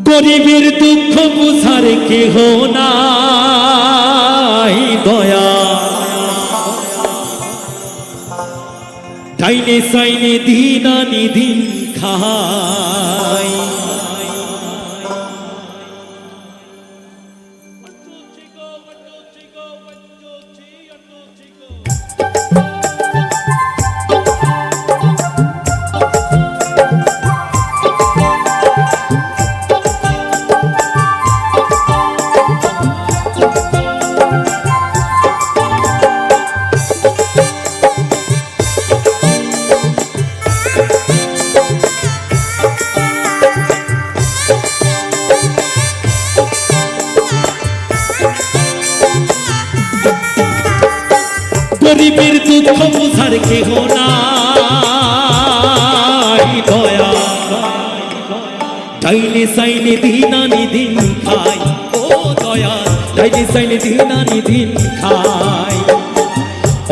গরিবের দুঃখ বুঝার কেহ নাই দয়া। ডাইনে সাইনে দিন আনি দিন খাই। গরিবের দুঃখ বুঝার কেহ নাই, দয়া। ডাইনে সাইনে দিন আনি দিন খাই, ও দয়া। ডাইনে সাইনে দিন আনি দিন খাই।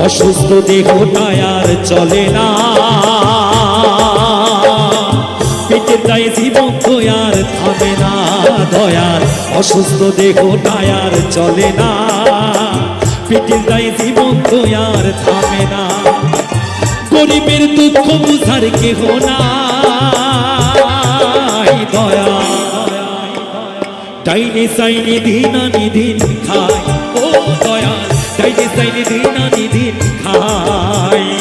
অসুস্থ দেহটায় আর চলে না। পেটের দায়ে জীবন আর থামে না, দয়ার অসুস্থ দেহটায় আর চলে না। পেটের দায়ে জীবন আর থামে না। গরিবের দুঃখ বুঝার কেহ নাই, দয়া। ডাইনে সাইনে দিন আনি দিন খাই, ও ডাইনে সাইনে দিন আনি দিন খাই।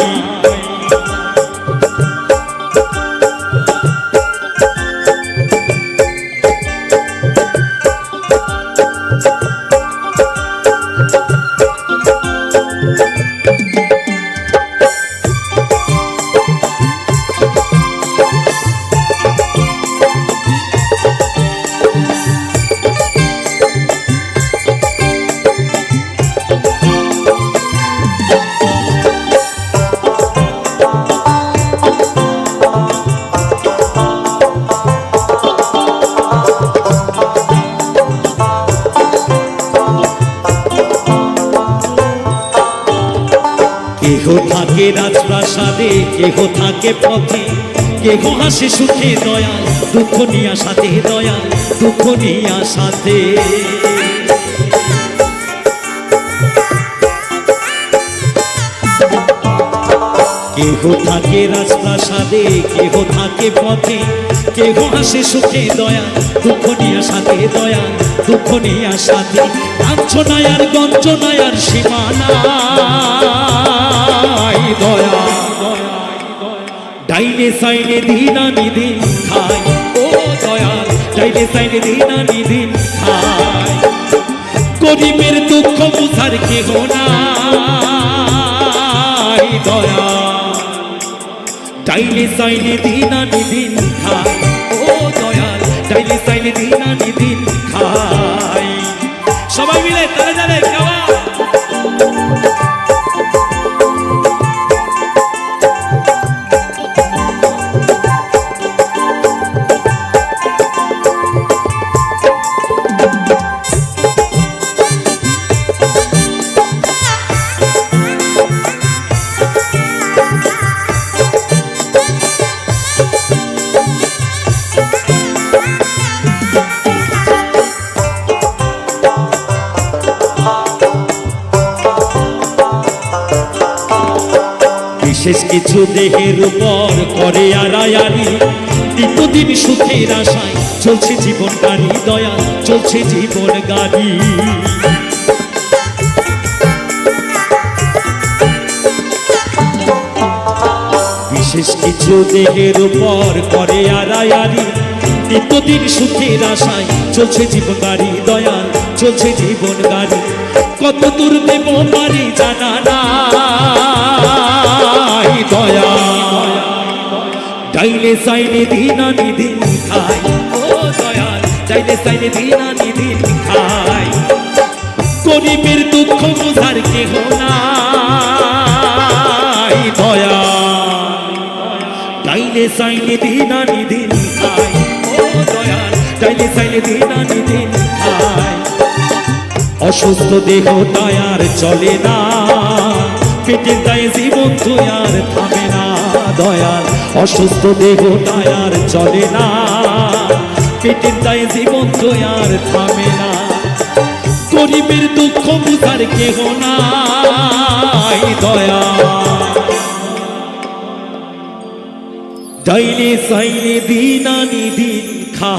কেহ থাকে রাজপ্রাসাদে, কেহ থাকে পথে, কেহ হাসে সুখে দয়া দুঃখ নিয়া সাথে দয়া দুঃখ নিয়া সাথে। কেহ থাকে রাজপ্রাসাদে, কেহ থাকে পথে, কেহ হাসে সুখে দয়া দুঃখ নিয়া সাথে দয়া দুঃখ নিয়া সাথে। লাঞ্ছনায়ার গঞ্জনায়ার সীমানাই দয়া, ডাইনে সাইনে দিন আনি দিন খাই। ও দয়া, ডাইনে সাইনে দিন আনি দিন খাই। গরিবের দুঃখ বুঝার নাই। দয়া, ডাইনে সাইনে দিন আনি দিন খাই। ও দয়াল ডাইনে সাইনে দিন আনি দিন খাই। সবাই মিলে তালে তালে বিশেষ কিছু দেহের উপর করে আড়ায়ারি নিত্যদিন সুখের আশায় চলছে জীবন গাড়ি দয়া, চলছে জীবন গাড়ি। বিশেষ কিছু দেহের উপর করে আড়ায়ারি নিত্যদিন সুখের আশায় চলছে জীবন গাড়ি দয়াল চলছে জীবন গাড়ি। কত দূর দেব পারি জানা নাই ডাইলে সাইনে দিন আনি দিন খাই। ও দয়াল ডাইলে সাইনে দিন আনি দিন খাই। গরিবের দুঃখ বোঝার কেহ নাই দয়া ডাইলে সাইনে দিন আনি দিন খাই। ও দয়াল ডাইলে সাইনে দিন আনি দিন খাই। অসুস্থ দেহ তায়ার চলে না, পেটের দায়ে জীবন তো আর থামে না, দয়াল। অসুস্থ দেহ তায়ার চলে না। পেটের দায়ে জীবন আর থামে না। গরিবের দুঃখ বুঝার কেহ নাই, দয়া। ডাইনে সাইনে দিন আনি দিন খা